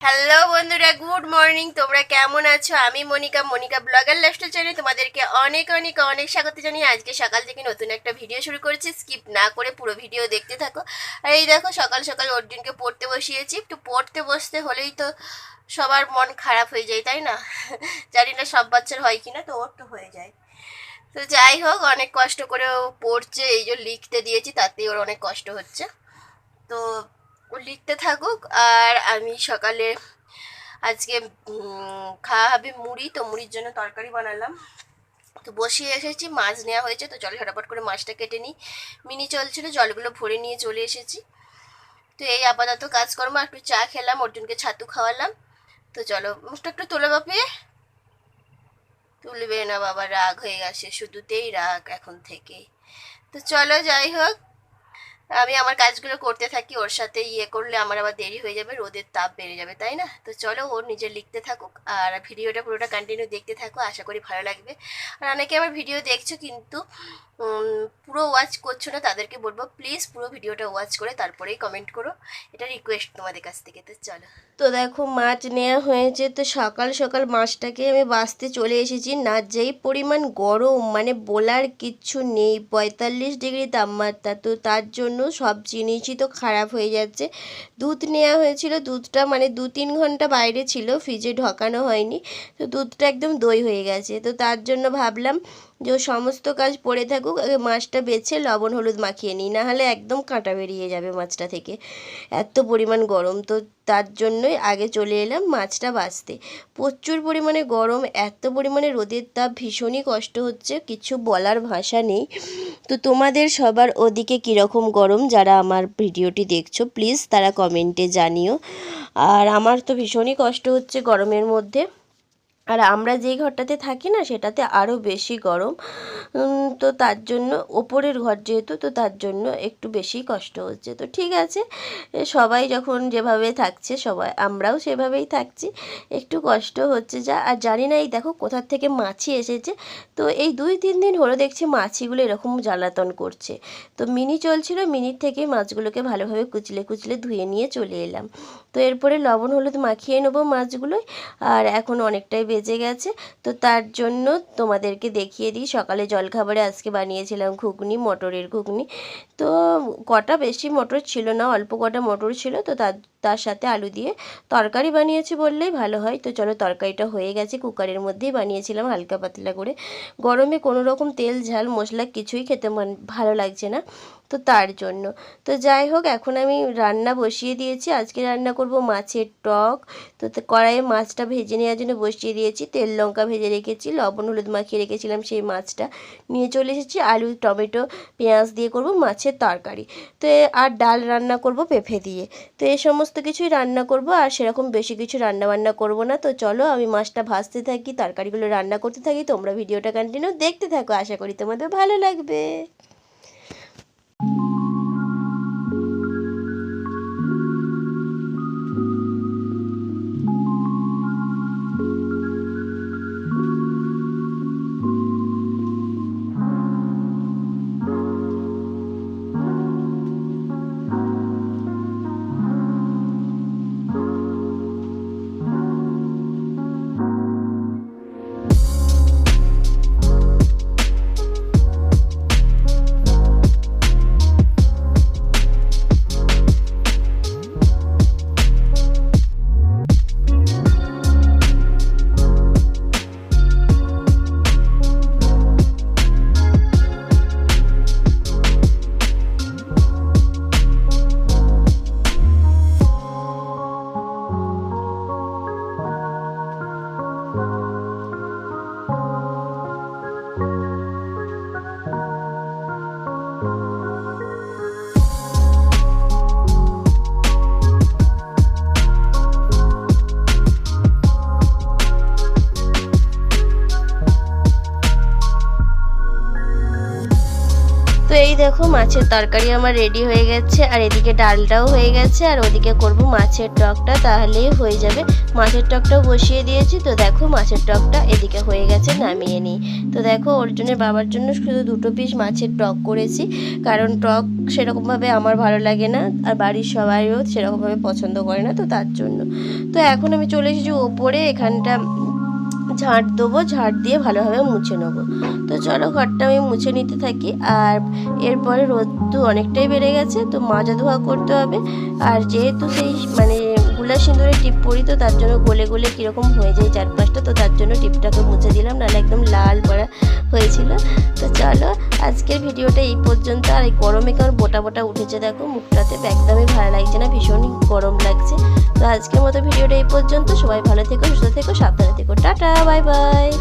Hello বন্ধুরা good morning তোমরা কেমন আছো? আমি মনিকা মনিকা ব্লগার লাইফস্টাইল চ্যানেলে তোমাদেরকে অনেক অনেক অনেক স্বাগত জানিয়ে আজকে সকাল থেকে নতুন একটা ভিডিও শুরু করেছি। স্কিপ না করে পুরো ভিডিও দেখতে থাকো। আর এই দেখো, সকাল সকাল অর্জুনকে পড়তে বসিয়েছি। একটু পড়তে বসতে হলেই তো সবার মন খারাপ হয়ে যায়, তাই না? জানি না সব বাচ্চার হয় কিনা তো ওর তো হয়ে যায়। তো যাই হোক, অনেক কষ্ট করে ও পড়ছে, এই যে লিখতে দিয়েছি, তাতেই ওর অনেক কষ্ট হচ্ছে। তো লিখতে থাকুক, আর আমি সকালে আজকে খাওয়া হবে মুড়ি, তো মুড়ির জন্য তরকারি বানালাম। তো বসিয়ে এসেছি, মাছ নেওয়া হয়েছে, তো চলো ঝটাপট করে মাছটা কেটে নিই। মিনি চলছিল, জলগুলো ভরে নিয়ে চলে এসেছি। তো এই আপাতত কাজকর্ম, একটু চা খেলাম, অর্জুনকে ছাতু খাওয়ালাম। তো চলো, মুখটা একটু তোলো বাপি। তুলবে না বাবা, রাগ হয়ে গেছে, শুধুতেই রাগ এখন থেকে। তো চলো, যাই হোক। আমি আমার কাজগুলো করতে থাকি, ওর সাথে ইয়ে করলে আমার আবার দেরি হয়ে যাবে, রোদের তাপ বেড়ে যাবে, তাই না? তো চলো ওর নিজে লিখতে থাকুক, আর ভিডিওটা পুরোটা কন্টিনিউ দেখতে থাকো, আশা করি ভালো লাগবে। আর অনেকে আমার ভিডিও দেখছ কিন্তু পুরো ওয়াচ করছ না, তাদেরকে বলব প্লিজ পুরো ভিডিওটা ওয়াচ করে তারপরেই কমেন্ট করো। এটা রিকোয়েস্ট তোমাদের কাছ থেকে, তো চলো। তো দেখো, মাছ নেওয়া হয়েছে, তো সকাল সকাল মাছটাকে আমি বাঁচতে চলে এসেছি, না যেই পরিমাণ গরম মানে বলার কিচ্ছু নেই, পঁয়তাল্লিশ ডিগ্রি তাপমাত্রা, তো তার জন্য সব জিনিসই তো খারাপ হয়ে যাচ্ছে। দুধ নেওয়া হয়েছিল, দুধটা মানে দু তিন ঘণ্টা বাইরে ছিল ফ্রিজে ঢকানো হয়নি। তো দুধটা একদম দই হয়ে গেছে। তো তার জন্য ভাবলাম যে সমস্ত কাজ পড়ে থাকুক, আগে মাছটা বেছে লবণ, হলুদ মাখিয়ে নিই না হলে একদম কাঁটা বেরিয়ে যাবে মাছটা থেকে। এত পরিমাণ গরম, তো তার জন্যই আগে চলে এলাম মাছটা বাছতে। প্রচুর পরিমাণে গরম, এত পরিমাণে রোদের তাপ, ভীষণই কষ্ট হচ্ছে, কিছু বলার ভাষা নেই। তো তোমাদের সবার ওদিকে কীরকম গরম, যারা আমার ভিডিওটি দেখছ, প্লিজ তারা কমেন্টে জানিও। আর আমার তো ভীষণই কষ্ট হচ্ছে গরমের মধ্যে। আর আমরা যেই ঘরটাতে থাকি না, সেটাতে আরও বেশি গরম। তো তার জন্য ওপরের ঘর যেহেতু, তো তার জন্য একটু বেশি কষ্ট হচ্ছে। তো ঠিক আছে সবাই যখন যেভাবে থাকছে, সবাই, আমরাও সেভাবেই থাকছি। একটু কষ্ট হচ্ছে যা। আর জানি না এই দেখো কোথার থেকে মাছি এসেছে। তো এই দুই, তিন দিন হলো দেখছি মাছিগুলো এরকম জ্বালাতন করছে। তো মিনি চলছিল, মিনির থেকে মাছগুলোকে ভালোভাবে কুচলে কুচলে ধুয়ে নিয়ে চলে এলাম। তো এরপরে লবণ, হলুদ মাখিয়ে নেব মাছগুলোয়। আর এখন অনেকটাই বেজে গেছে। তো তার জন্য তোমাদেরকে দেখিয়ে দিই। সকালে জলখাবারে আজকে বানিয়েছিলাম ঘুগনি, মটরের ঘুগনি। তো কটা বেশি মটর ছিল না, অল্প কটা মটর ছিল। তো তার তার সাথে আলু দিয়ে তরকারি বানিয়েছি বললেই ভালো হয়। তো চলো তরকারিটা হয়ে গেছে। কুকারের মধ্যেই বানিয়েছিলাম হালকা পাতলা করে। গরমে কোনো রকম তেল, ঝাল, মশলা কিছুই খেতে ভালো লাগছে না। তো তার জন্য। তো যাই হোক, এখন আমি রান্না বসিয়ে দিয়েছি। আজকে রান্না করব মাছের টক। তো কড়াইয়ে মাছটা ভেজে নেওয়ার জন্য বসিয়ে দিয়েছি। তেল, লঙ্কা ভেজে রেখেছি, লবণ, হলুদ মাখিয়ে রেখেছিলাম সেই মাছটা। নিয়ে চলে এসেছি আলু, টমেটো, পেঁয়াজ দিয়ে করব মাছের তরকারি। তো আর ডাল রান্না করব পেঁপে দিয়ে। তো এই সমস্ত কিছুই রান্না করব, আর সেরকম বেশি কিছু রান্না বান্না করব না। তো চলো, আমি মাছটা ভাজতে থাকি, তরকারিগুলো রান্না করতে থাকি। তোমরা ভিডিওটা কন্টিনিউ দেখতে থাকো। আশা করি তোমাদের ভালো লাগবে। দেখো, মাছের তরকারি আমার রেডি হয়ে গেছে, আর এদিকে ডালটাও হয়ে গেছে, আর ওদিকে করব মাছের টকটা, তাহলেই হয়ে যাবে। মাছের টকটা বসিয়ে দিয়েছি, তো দেখো মাছের টকটা এদিকে হয়ে গেছে, নামিয়ে নিই। তো দেখো ওর জন্য বাবার জন্য শুধু দুটো পিস মাছের টক করেছি, কারণ টক সেরকমভাবে আমার ভালো লাগে না, আর বাড়ির সবাইও সেরকমভাবে পছন্দ করে না, তো তার জন্য। তো এখন আমি চলে এসেছি ওপরে, এখানটা ঝাঁট দেবো ঝাঁট দিয়ে ভালোভাবে মুছে নেব। তো চলো ঘরটা আমি মুছে নিতে থাকি। আর এরপরে রোদ্দু অনেকটাই বেড়ে গেছে, তো মাজা ধোয়া করতে হবে। আর যেহেতু সেই মানে গুলা সিঁদুরে টিপ পরি, তো তার জন্য গলে গলে কীরকম হয়ে যায় চারপাশটা, তো তার জন্য টিপটাকে মুছে দিলাম, নাহলে একদম লাল পড়া হয়েছিল। তো চলো আজকের ভিডিওটা এই পর্যন্ত। আর এই গরমে কেমন বোটা বোটা উঠেছে দেখো, মুখটাতে একদমই ভালো লাগছে না, ভীষণই গরম লাগছে। তো আজকের মতো ভিডিওটা এই পর্যন্ত। সবাই ভালো থেকো, সুস্থ থেকো, সাবধানে থেকো। Tata, bye bye.